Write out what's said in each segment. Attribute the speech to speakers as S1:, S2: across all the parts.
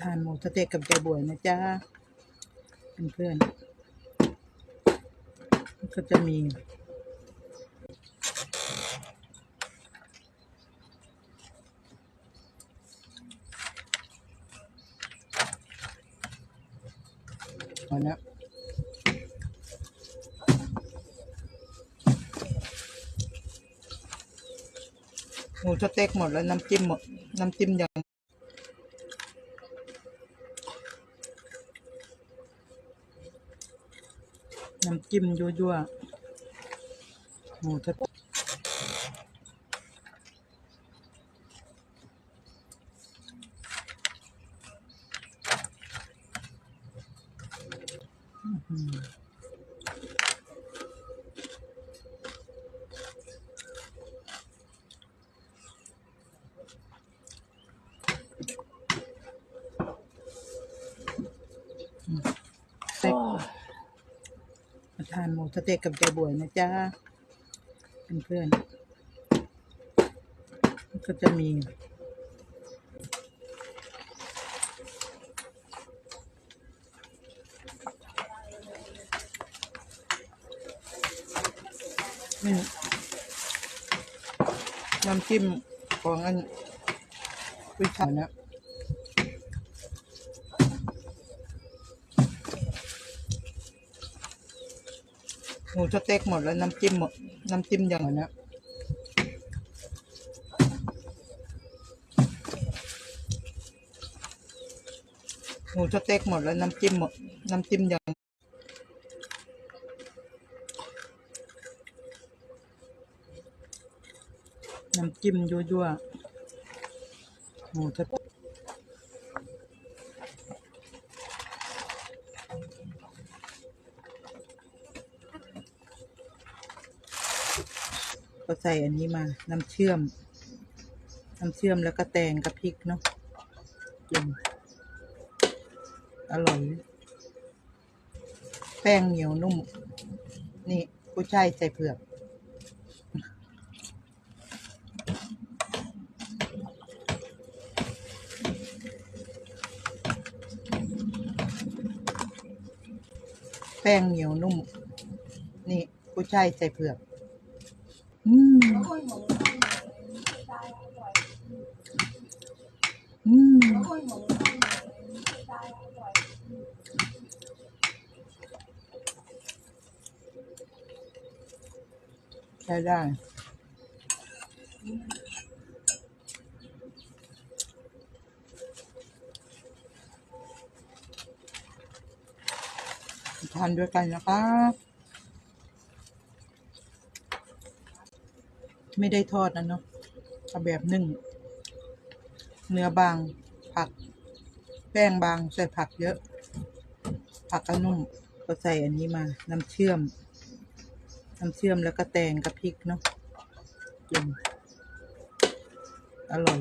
S1: ทานหมูสเต๊กกับใจบวยนะจ๊ะเพื่อนๆก็จะมีอานะหมูสเต๊กหมดแล้วน้ำจิ้มหมด น้ำจิ้มยัง น้ำจิ้มยั่วๆหมูทะเต๊กอื้อหือเต๊ก มาทานหมูสเต๊กกับใจบวยนะจ๊ะเพื่อนๆก็จะมีนี่น้ำจิ้มของอันวิชานะ มูสเต๊กหมดแล้วน้ำจิ้มหมด น้ำจิ้มยังนะหมูสเต๊กหมดแล้วน้ำจิ้มหมด น้ำจิ้มยังน้ำจิ้มยั่วๆหมูทะก็ ใส่อันนี้มา น้ำเชื่อม น้ำเชื่อมแล้วก็แตงกับพริกเนาะกินอร่อย แป้งเหนียวนุ่ม นี่ผู้ชายใส่เผือกแป้งเหนียวนุ่ม นี่ผู้ชายใส่เผือก อืมอืมใช้ได้ทานด้วยกันนะคะ ไม่ได้ทอดนะเนาะเอาแบบนึ่ง เนื้อบาง ผัก แป้งบางใส่ผักเยอะ ผักก็นุ่ม ก็ใส่อันนี้มา น้ำเชื่อม น้ำเชื่อมแล้วก็แตงกับพริกเนาะกินอร่อย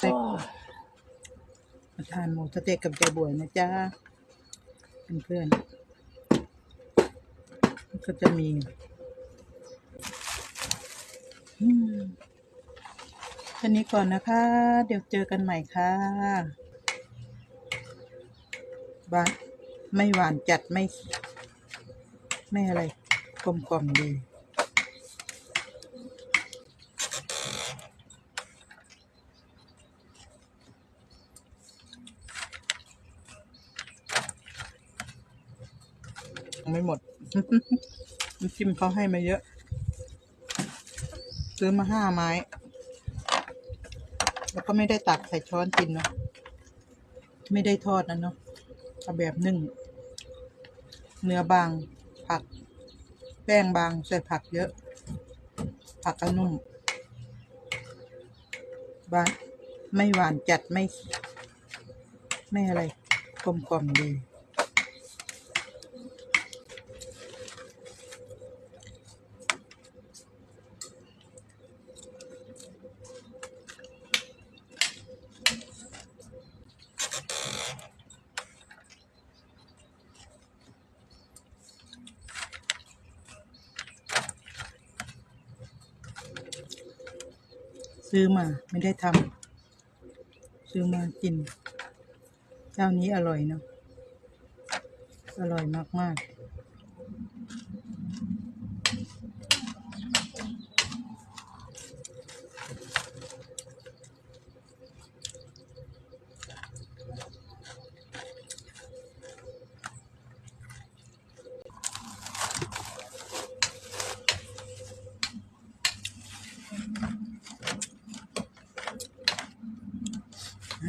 S1: สเต็ก มาทานหมูสเต็กกับใจบวยนะจ๊ะเพื่อนๆก็จะมีอืมแค่นี้ก่อนนะคะ เดี๋ยวเจอกันใหม่ค่ะบานไม่หวานจัดไม่ ไม่อะไรกลมกล่อมดี ไม่หมดน้ำจิ้มเขาให้มาเยอะ ซื้อมาห้าไม้ แล้วก็ไม่ได้ตักใส่ช้อนกินเนาะไม่ได้ทอดนะเนาะเอาแบบนึ่ง เนื้อบาง ผัก แป้งบางใส่ผักเยอะ ผักก็นุ่มบานไม่หวานจัดไม่ ไม่อะไรกลมกล่อมดี ซื้อมาไม่ได้ทำซื้อมากิน เจ้านี้อร่อยเนาะอร่อยมากๆ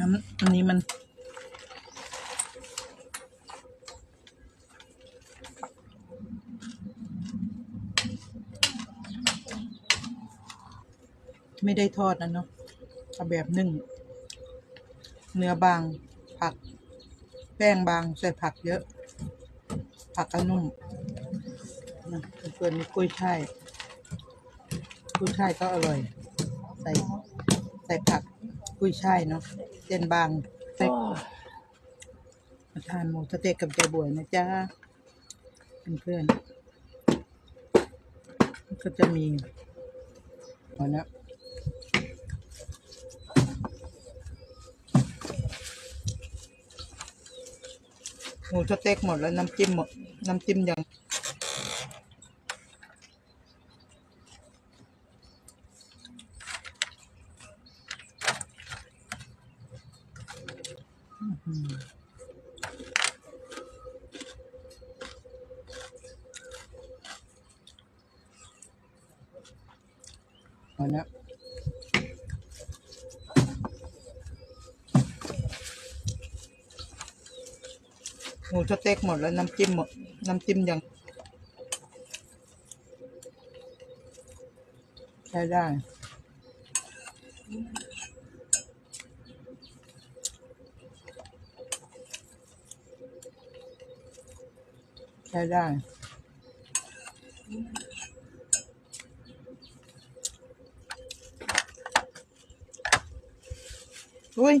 S1: อันนี้มัน ไม่ได้ทอดนะเนาะเอาแบบนึ่ง เนื้อบาง ผัก แป้งบาง ใส่ผักเยอะ ผักก็นุ่มนะส่วนนี้กุ้ยช่ายกุ้ยช่ายก็อร่อย ใส่ใส่ผักกุ้ยช่ายเนาะ เส้นบางใส่มาทานหมูสะเต๊กกับแกบวยนะจ๊ะเพื่อนๆก็จะมีเอาละหมูสะเต๊กหมดแล้วน้ำจิ้มหมด น้ำจิ้มยังอืม เอาละหมูสเต๊กหมดแล้วน้ำจิ้มหมด น้ำจิ้มยังใช้ได้ใช้ได้ อุ้ย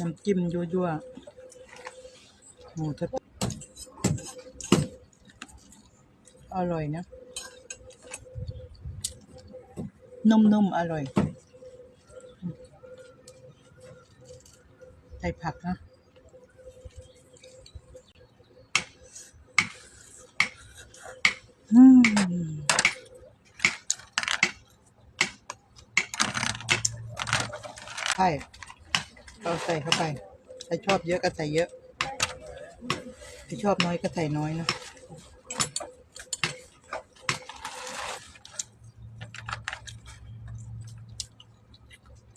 S1: น้ำจิ้มยั่วๆหมูทะอร่อยนะ นุ่มๆ อร่อย ใส่ผักนะอืมใช่ เราใส่เข้าไป ใครชอบเยอะก็ใส่เยอะ ใครชอบน้อยก็ใส่น้อยนะ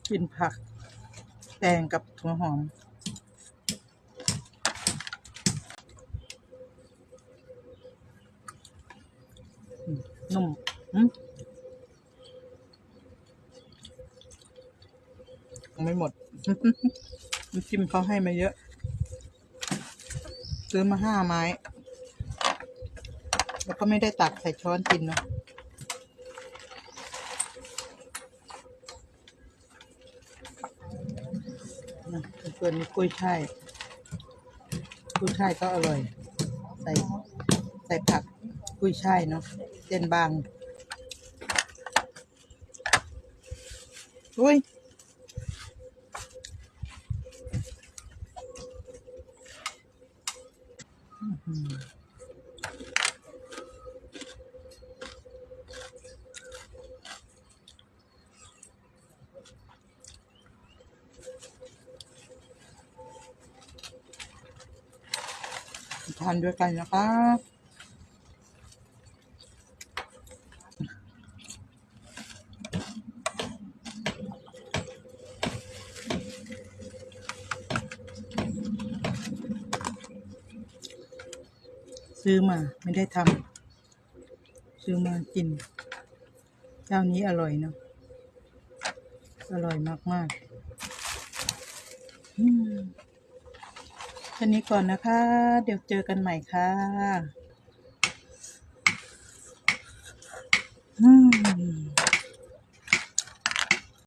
S1: กินผักแตงกับหัวหอมอืมนุ่มอืมยังไม่หมด น้ำจิ้มเขาให้มาเยอะ ซื้อมาห้าไม้ แล้วก็ไม่ได้ตักใส่ช้อนกินเนาะส่วนนี้กุ้ยช่ายกุ้ยช่ายก็อร่อย ใส่ใส่ผักกุ้ยช่ายเนาะเส้นบางอุ้ย อืม ทานด้วยกันนะคะ ซื้อมาไม่ได้ทำซื้อมากิน เจ้านี้อร่อยเนาะอร่อยมากๆอืมแค่นี้ก่อนนะคะ เดี๋ยวเจอกันใหม่ค่ะ